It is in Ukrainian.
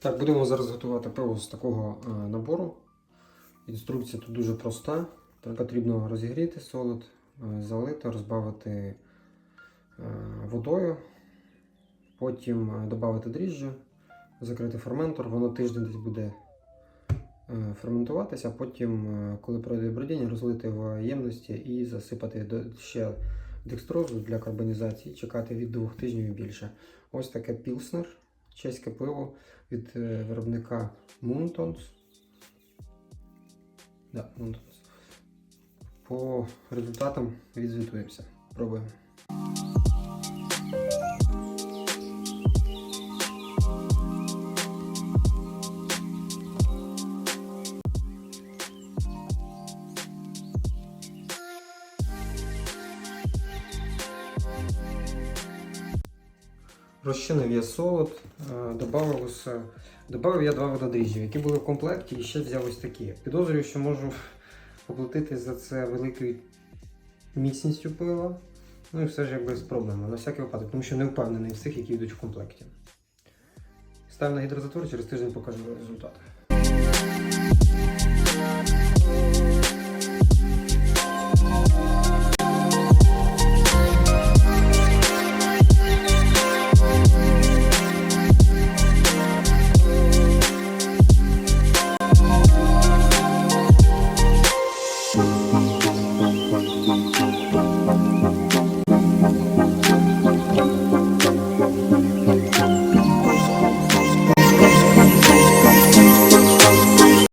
Так, будемо зараз готувати пиво з такого е, набору. Інструкція тут дуже проста. Потрібно розігріти солод, е, залити, розбавити е, водою, потім додати дріжджі, закрити ферментор, воно тиждень десь буде ферментуватися, потім, коли пройде бродіння, розлити в ємності і засипати ще декстрозу для карбонізації, чекати від двох тижнів і більше. Ось таке пілснер, чеське пиво від е, виробника Muntons. Да, Muntons. По результатам відзвітуємося. Пробуємо. Розчинив я солод, додав добавилося, добавив я два вододріжджі, які були в комплекті, і ще взяв ось такі. Підозрюю, що можу поплатити за це великою міцністю пива. Ну і все ж якби спробуємо, на всякий випадок, тому що не впевнений в цих, які йдуть в комплекті. Ставлю на гідрозатвор, через тиждень покажу результати.